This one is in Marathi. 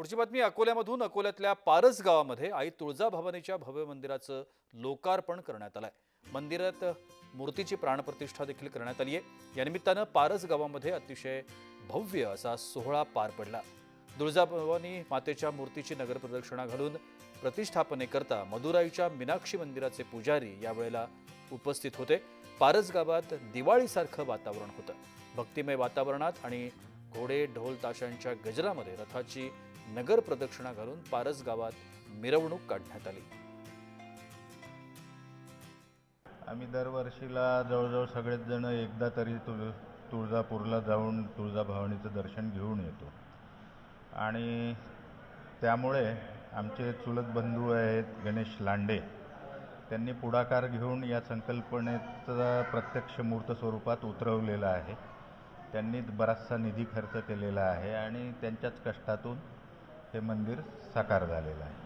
पुढची बातमी अकोल्यामधून अकोल्यातल्या पारस गावामध्ये आई तुळजाभवानीच्या भव्य मंदिराचं लोकार्पण करण्यात आलंय. मंदिरात मूर्तीची प्राणप्रतिष्ठा देखील करण्यात आली आहे. या निमित्तानं पारस गावामध्ये अतिशय भव्य असा सोहळा पार पडला. तुळजाभवानी मातेच्या मूर्तीची नगर प्रदक्षिणा घालून प्रतिष्ठापनेकरता मदुराईच्या मीनाक्षी मंदिराचे पुजारी यावेळेला उपस्थित होते. पारस गावात दिवाळीसारखं वातावरण होतं. भक्तिमय वातावरणात आणि घोडे ढोल ताशांच्या गजरामध्ये रथाची नगर प्रदक्षिणा घालून पारस गावात मिरवणूक काढण्यात आली. आम्ही दरवर्षीला जवळजवळ सगळेच जण एकदा तरी तुळ तुळजापूरला जाऊन तुळजाभवानीचं दर्शन घेऊन येतो. आणि त्यामुळे आमचे चुलत बंधू आहेत गणेश लांडे त्यांनी पुढाकार घेऊन या संकल्पनेचा प्रत्यक्ष मूर्त स्वरूपात उतरवलेला आहे. त्यांनी बराचसा निधी खर्च केलेला आहे आणि त्यांच्याच कष्टातून हे मंदिर साकार झालेलं आहे.